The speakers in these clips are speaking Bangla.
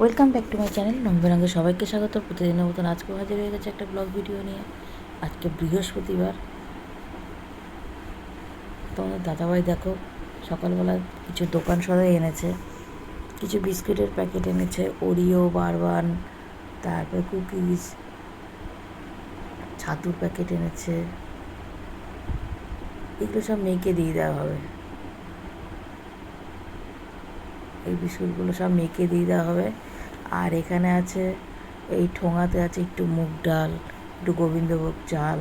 Welcome back to my channel রঙ্গে সবাইকে স্বাগত। প্রতিদিনের মতন আজকেও হাজির হয়ে গেছে একটা ব্লগ ভিডিও নিয়ে। আজকে বৃহস্পতিবার। তোমাদের দাদাভাই দেখো, সকালবেলা কিছু দোকান সদাই এনেছে। কিছু বিস্কুটের প্যাকেট এনেছে ওরিও বারবান তারপর কুকিজ ছাতুর প্যাকেট এনেছে। এগুলো সব মেয়েকে দিয়ে দেওয়া হবে। এই বিস্কুটগুলো সব মেখে দিয়ে দেওয়া হবে। আর এখানে আছে, এই ঠোঙাতে আছে একটু মুগ ডাল, একটু গোবিন্দভোগ চাল।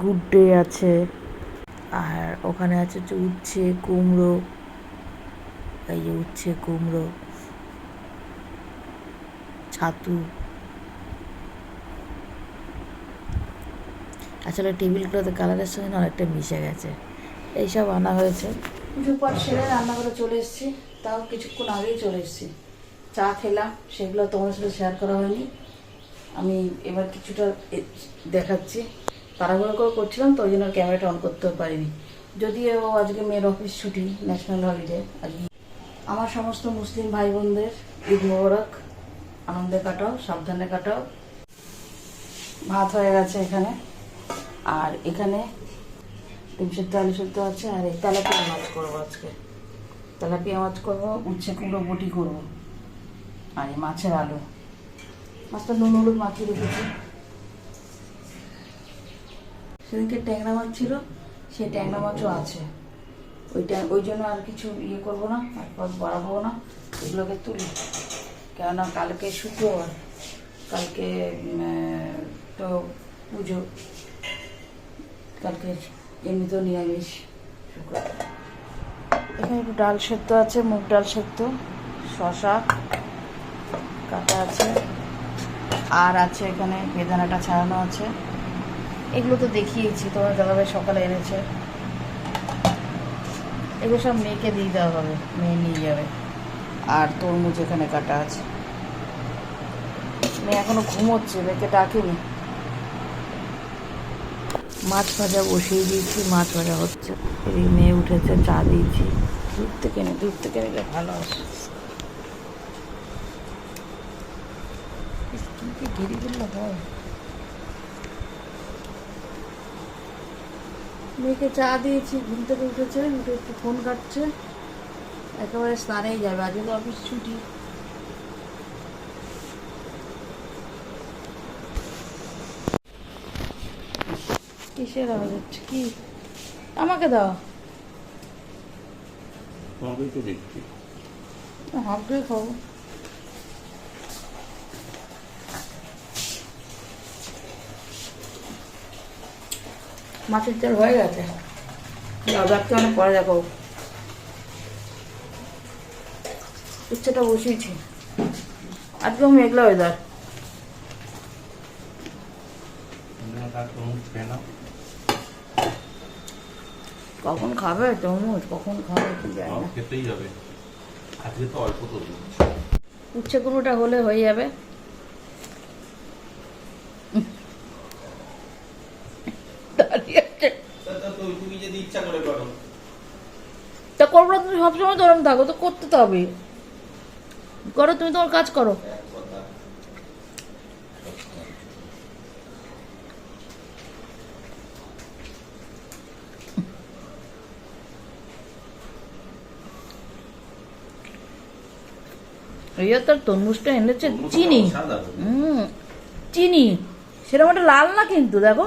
গুড ডে আছে, আর ওখানে আছে হচ্ছে উচ্ছে, কুমড়ো, এই যে উচ্ছে, কুমড়ো, ছাতু। আসলে টেবিলগুলোতে কালারের সঙ্গে অনেকটা মিশে গেছে। এইসব আনা হয়েছে। পুজো পাঠ সেরে রান্না করে চলে এসেছি। তাও কিছুক্ষণ আগেই চলে এসেছি। চা খেলাম, সেগুলো তোমার সাথে শেয়ার করা হয়নি। আমি এবার কিছুটা দেখাচ্ছি। তাড়াহুড়ো করে করছিলাম, তো ওই জন্য ক্যামেরাটা অন করতেও পারিনি। যদিও আজকে মেয়ের অফিস ছুটি ন্যাশনাল হলিডে আজকে আমার সমস্ত মুসলিম ভাই বোনদের ঈদ মোবারক। আনন্দে কাটাও, সাবধানে কাটাও। ভাত হয়ে গেছে এখানে। আর এখানে আলু আছে আর এই তেলাপিয়া মাছ করব আজকে। তেলাপিয়া মাছ করব, উচ্ছে কুমড়ো, বটি করব, আর এই মাছের আলু। মাছটা নুন, হলুদ সেদিনকে ট্যাংরা মাছ ছিল, সেই ট্যাংরা মাছও আছে। ওইটা, ওই জন্য আর কিছু ইয়ে করব না তারপর বাড়াবো না, এগুলোকে তুলি। কেননা কালকে শুক্রবার, কালকে তো পুজো, কালকে এমনিতেও নিরামিষ এখানে একটু ডাল সেদ্ধ আছে, মুগ ডাল সেদ্ধ শশা কাটা আছে। আর আছে এখানে বেদানাটা ছাড়ানো আছে। এগুলো তো দেখিয়েছি, তোমার দাদাভাই সকালে এনেছে। এগুলো সব মেয়েকে দিয়ে দেওয়া হবে, মেয়ে নিয়ে যাবে। আর তরমুজ এখানে কাটা আছে। মেয়ে এখনও ঘুমোচ্ছে, মেয়েকে ডাকেনি। মাছ ভাজা বসিয়ে দিয়েছি, মাছ ভাজা হচ্ছে। এই মেয়ে উঠেছে, চা দিয়েছি। দূর থেকে নে দূর থেকে নিলে ভালো আসে। কি ঘিরি দিলে হয় মেয়েকে চা দিয়েছি, ঘুম থেকে উঠেছে, উঠে একটু ফোন কাটছে একেবারে স্নানেই যাবে, আজকে তো অফিস ছুটি। কিসের আওয়াজ হচ্ছে? কি? আমাকে দাও। তোমাকেই তো দেখছি। হাফ খাব। মাছের তেল হয়ে গেছে। বাবাকে অনেক পরে দেখো উচ্ছেটা বসিয়েছি। আজকেও মেঘলা ওয়েদার কখন খাবে তরমুজ কখন খাবে কি যায় না। খেতেই হবে। আজকে তো অল্প তো উচ্ছে কুমড়োটা হলে হয়ে যাবে। তা তা তুমি যদি ইচ্ছা করে করো। তা করব না তুমি সবসময় তো ওরম থাকো তো করতে তো হবে। করো তুমি তোমার কাজ করো। তার তরমুজটা এনেছে চিনি। হুম চিনি। সেরকম একটা লাল না কিন্তু দেখো।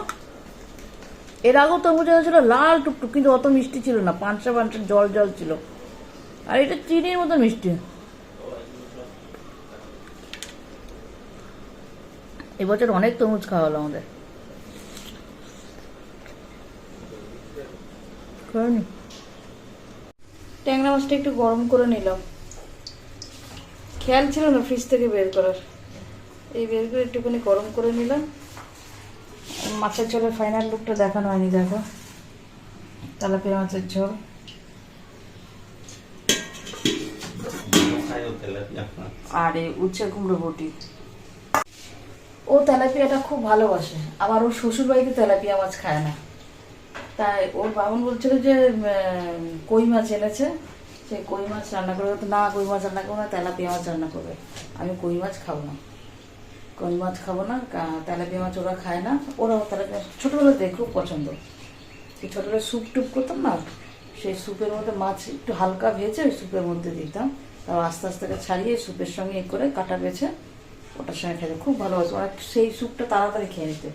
এর আগেও তরমুজ ছিল লাল টুকটুক কিন্তু অত মিষ্টি ছিল না পাঁচটা পাঁচটা জল জল ছিল। আর এটা চিনির মতো মিষ্টি। এবছর অনেক তরমুজ খাওয়া হলো আমাদের। ট্যাংরা মাছটা একটু গরম করে নিলাম। খেয়াল ছিল না ফ্রিজ থেকে বের করার। এই বের করে একটুখানি গরম করে নিলাম। মাছের ঝোলের ফাইনাল লুকটা দেখানো হয়নি দেখো। তেলাপিয়া মাছের ঝোল। আর এই উচ্ছে কুমড়ো বটি। ও তেলাপিয়াটা খুব ভালোবাসে। আবার ওর শ্বশুর বাড়িতে তেলাপিয়া মাছ খায় না। তাই ওর বামন বলছিল যে কই মাছ এনেছে? সে কই মাছ রান্না করবে? তো না, কই মাছ রান্না করব না, তেলাপিয়া মাছ রান্না করবে। আমি কই মাছ খাব না। কই মাছ খাব না তেলাপিয়া মাছ ওরা খায় না। ওরা তেলাপিয়া থেকে খুব পছন্দ। এই ছোটোবেলায় স্যুপ টুপ করতাম না সেই স্যুপের মধ্যে মাছ একটু হালকা ভেজে ওই স্যুপের মধ্যে দিতাম। তারপর আস্তে আস্তে ছাড়িয়ে স্যুপের সঙ্গে এ করে কাটা বেছে ওটার সঙ্গে খেতে খুব ভালোবাসে ওরা সেই স্যুপটা তাড়াতাড়ি খেয়ে নিতে।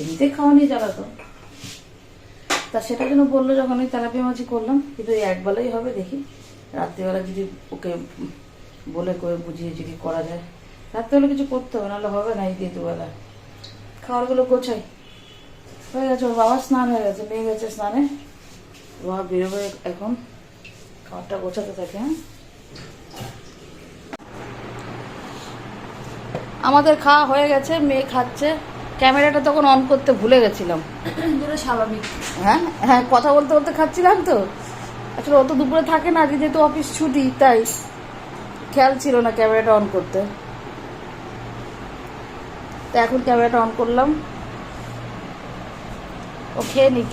এমনিতে খাওয়া নিয়ে জ্বালাতো তা সেটার জন্য বলল, যখন ওই তেলাপিয়া মাছই করলাম, কিন্তু একবেলাই হবে, দেখি। রাত্রিবেলা যদি ওকে বলে করে বুঝিয়ে যদি করা যায় রাত্রিবেলা কিছু করতে হবে নাহলে হবে না এই দুবেলা খাবারগুলো গোছাই। হয়ে গেছে ওর বাবা স্নান হয়ে গেছে মেয়ে গেছে স্নানে। বাবা বেরোবে এখন। খাবারটা গোছাতে থাকে হ্যাঁ? আমাদের খাওয়া হয়ে গেছে মেয়ে খাচ্ছে। ক্যামেরাটা তখন অন করতে ভুলে গেছিলাম। স্বাভাবিক। হ্যাঁ? হ্যাঁ কথা বলতে বলতে খাচ্ছিলাম তো। আসলে অত দুপুরে থাকে না, আজকে যেহেতু অফিস ছুটি, তাই খেয়াল ছিল না ক্যামেরাটা অন করতে। তো এখন ক্যামেরাটা অন করলাম। ও খেয়ে নিক।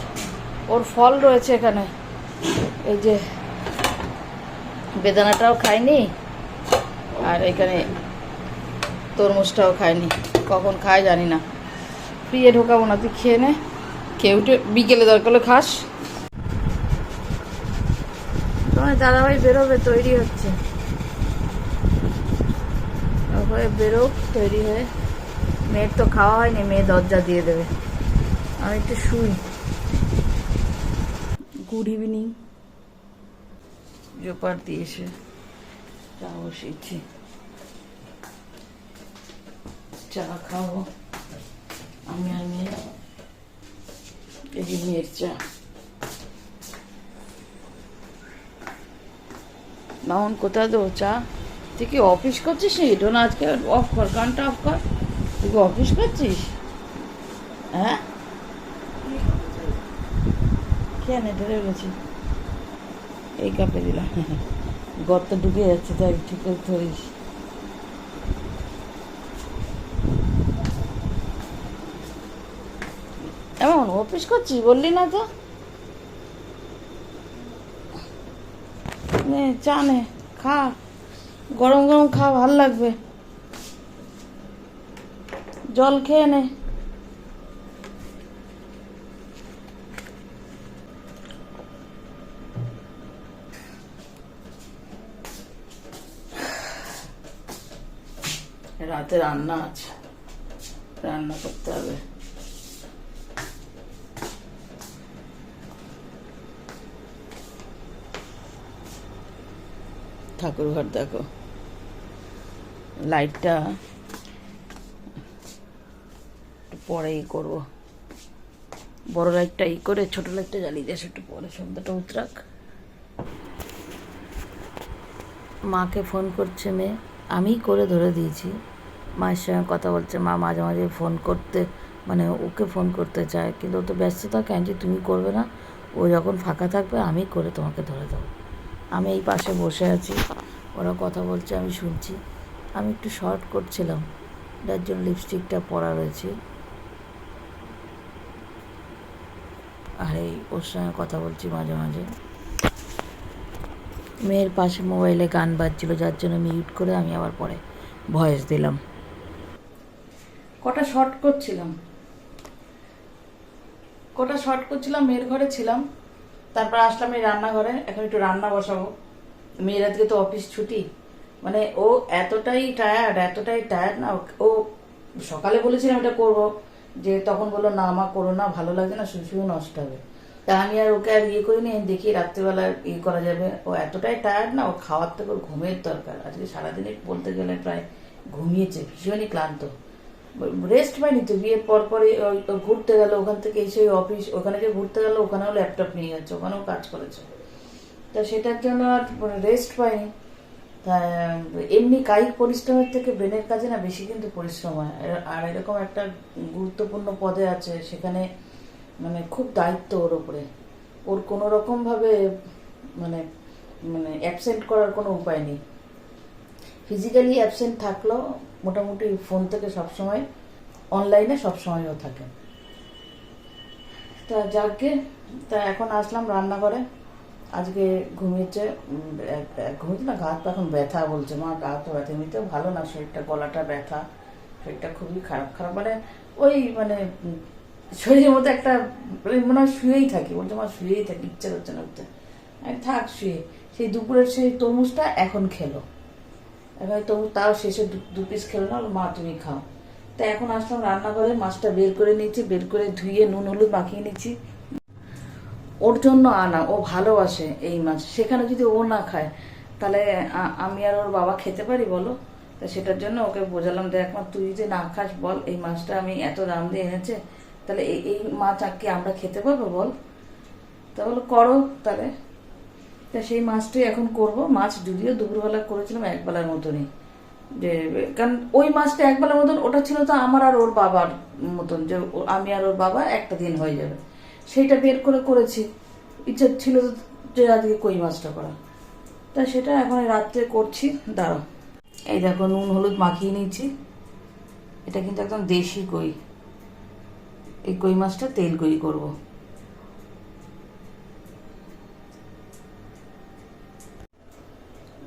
ওর ফল রয়েছে এখানে। এই যে বেদানাটাও খায়নি, আর এখানে তরমুজটাও খায়নি। কখন খায় জানি না। ফ্রিয়ে ঢোকাবো না, তুই খেয়ে নে। খেয়ে উঠে বিকেলে দরকার খাস। তোমার দাদাভাই বেরোবে তৈরি হচ্ছে। হয়ে বেরোক তৈরি হয়ে। মেয়ের তো খাওয়া হয়নি মেয়ে দরজা দিয়ে দেবে। আমি একটু শুই। গুড ইভিনিং জোপার দিয়েছে চা বসিয়েছি। চা খাব। আমি আর মেয়ে। এই মেয়ের চা। মামন, কোথায় দেবো চা? তুই কি অফিস করছিস নাকি? না আজকে অফ কর গানটা অফ কর। তুই কি অফিস করছিস? হ্যাঁ? কেন ধরে গেছি এই কাপে দিলাম। গর্ত ঢুকে যাচ্ছে তাই ঠিক করে ধরিস। এমন অফিস করছিস? বললি না তো। নে, চা নে, খা। গরম গরম খা, ভালো লাগবে। জল খেয়ে নে। রাতে রান্না আছে। রান্না করতে হবে। ঠাকুর ঘর দেখো। লাইটটা একটু পরেই করব। বড় লাইটটা ই করে, ছোট লাইটটা জ্বালিয়ে দিয়ে একটু পরে, সন্ধ্যাটা উতরাক। মাকে ফোন করছে মেয়ে, আমিই করে ধরে দিয়েছি। মায়ের সঙ্গে কথা বলছে, মা মাঝে মাঝে ফোন করতে মানে ওকে ফোন করতে চায়, কিন্তু ও তো ব্যস্ত থাকে, আন্টি তুমি করবে না। ও যখন ফাঁকা থাকবে, আমি করে তোমাকে ধরে দেবো। আমি এই পাশে বসে আছি। ওরা কথা বলছে, আমি শুনছি। আমি একটু শর্ট করছিলাম। যার জন্য লিপস্টিকটা পরা রয়েছে। আর এই ওর সঙ্গে কথা বলছি মাঝে মাঝে। মেয়ের পাশে মোবাইলে গান বাজছিল, যার জন্য মিউট করে আমি আবার পরে ভয়েস দিলাম। কটা শর্ট করছিলাম? কটা শর্ট করছিলাম? মেয়ের ঘরে ছিলাম। তারপর আসলাম এই রান্নাঘরে, এখন একটু রান্না বসাবো। মেয়ের আজকে তো অফিস ছুটি। মানে ও এতটাই টায়ার্ড এতটাই টায়ার্ড না, ও- সকালে বলেছিলাম এটা করব, যে তখন বলল, না মা, করো না, ভালো লাগছে না শুধু নষ্ট হবে। তা আমি আর ওকে আর ইয়ে করিনি দেখি রাত্রিবেলা ইয়ে করা যাবে। ও এতটাই টায়ার্ড না, ও খাওয়ার থেকে ওর ঘুমের দরকার। আজকে সারাদিনে বলতে গেলে প্রায় ঘুমিয়েছে, ভীষণই ক্লান্ত। রেস্ট পাইনি তো বিয়ের পর পরে ঘুরতে গেল, ওখান থেকে এসে অফিস ওখানে যে ঘুরতে গেল, ওখানেও ল্যাপটপ নিয়ে যাচ্ছে, ওখানেও কাজ করেছে। তা সেটার জন্য আর রেস্ট পাইনি। তা, এমনি কায়িক পরিশ্রমের থেকে ব্রেনের কাজে না বেশি কিন্তু পরিশ্রম হয়। আর- আর এরকম একটা গুরুত্বপূর্ণ পদে আছে, সেখানে মানে খুব দায়িত্ব ওর ওপরে ওর কোনো রকমভাবে মানে মানে অ্যাবসেন্ট করার কোনো উপায় নেই। ফিজিক্যালি অ্যাবসেন্ট থাকলেও মোটামুটি ফোন থেকে সবসময় অনলাইনে সবসময়ও থাকে। তা যাকে, তা এখন আসলাম রান্নাঘরে। আজকে ঘুমিয়েছে ঘুমিয়েছে না, গা এখন ব্যথা বলছে। মা, গা পা ব্যথা, এমনিতেও ভালো না, শরীরটা, গলাটা ব্যথা, শরীরটা খুবই খারাপ খারাপ। মানে ওই মানে শরীরের মধ্যে একটা মানে মনে হয় শুয়েই থাকি। বলছে, মা, শুয়েই থাকি, ইচ্ছা করছে না থাক, শুয়ে। সেই দুপুরের সেই তরমুজটা এখন খেলো। এখন তবু তাও শেষে দু- পিস খেলো না বলল, মা তুমি খাও। তা এখন আসলাম রান্নাঘরে মাছটা বের করে নিচ্ছি বের করে ধুয়ে নুন হলুদ মাখিয়ে নিচ্ছি ওর জন্য আনা ও ভালোবাসে এই মাছ। সেখানে যদি ও না খায় তাহলে আমি আর ওর বাবা খেতে পারি বলো? তা সেটার জন্য ওকে বোঝালাম দেখ মা তুই যদি না খাস বল এই মাছটা আমি এত দাম দিয়ে এনেছে তাহলে এই মাছ আর আমরা খেতে পারব বল? তা বলো করো তাহলে। তা সেই মাছটাই এখন করব। মাছ যদিও দুপুরবেলা করেছিলাম একবেলার মতনই। যে, কারণ ওই মাছটা একবেলার মতন, ওটা ছিল তো আমার আর ওর বাবার মতন, যে আমি আর ওর বাবা একটা দিন হয়ে যাবে। সেইটা বের করে করেছি। ইচ্ছা ছিল যে আজকে কই মাছটা করা। তা সেটা এখন রাত্রে করছি। দাঁড়াও। এই দেখো, নুন, হলুদ মাখিয়ে নিয়েছি। এটা কিন্তু একদম দেশি কই। এই কই মাছটা তেল কই করব।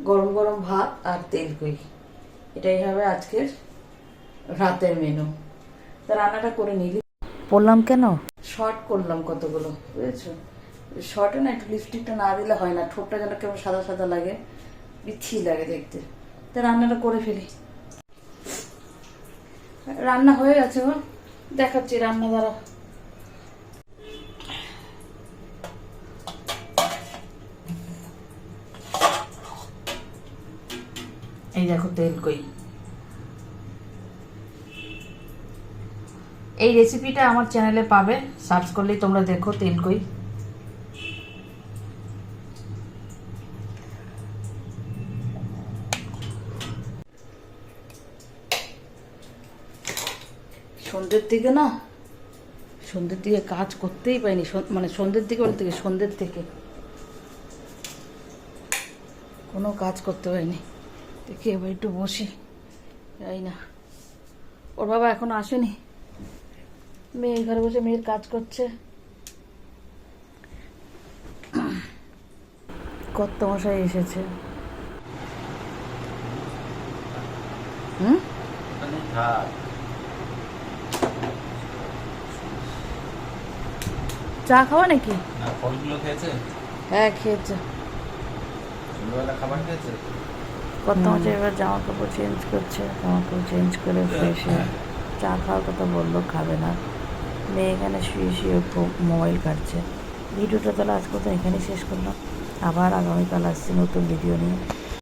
গরম গরম ভাত আর তেল কই এটাই হবে আজকের রাতের মেনু তা রান্নাটা করে নিলি? বললাম কেন? শর্ট করলাম কতগুলো বুঝেছ? শর্টে না একটু লিপস্টিকটা না দিলে হয় না ঠোঁটটা যেন কেমন সাদা সাদা লাগে বিচ্ছি লাগে দেখতে। তা রান্নাটা করে ফেলি। রান্না হয়ে গেছে দেখাচ্ছি রান্না দ্বারা। এই দেখো তেল কই। এই রেসিপিটা আমার চ্যানেলে পাবে সার্চ করলেই তোমরা দেখো তেল কই। সন্ধ্যের দিকে না, সন্ধ্যের দিকে কাজ করতেই পাইনি মানে সন্ধ্যের দিকে বলতে সন্ধ্যের থেকে। কোনো কাজ করতে পারিনি। দেখি এবার একটু বসি। যাই না। ওর বাবা এখনও আসেনি। মেয়ে ঘরে বসে মেয়ের কাজ করছে। কত মশাই এসেছে। হুম? চা খাওয়া নাকি? না ফলগুলো খেয়েছে? হ্যাঁ খেয়েছে। খাবার খেয়েছে? কত হচ্ছে এবার জামা কাপড় চেঞ্জ করছে জামা কাপড় চেঞ্জ করে ফ্রেশে চা খাওয়ার কথা বলল খাবে না। মেয়ে এখানে শুয়ে শুয়ে মোবাইল কাটছে। ভিডিওটা তাহলে আজকে তো এখানেই শেষ করলাম। আবার আগামীকাল আসছি নতুন ভিডিও নিয়ে।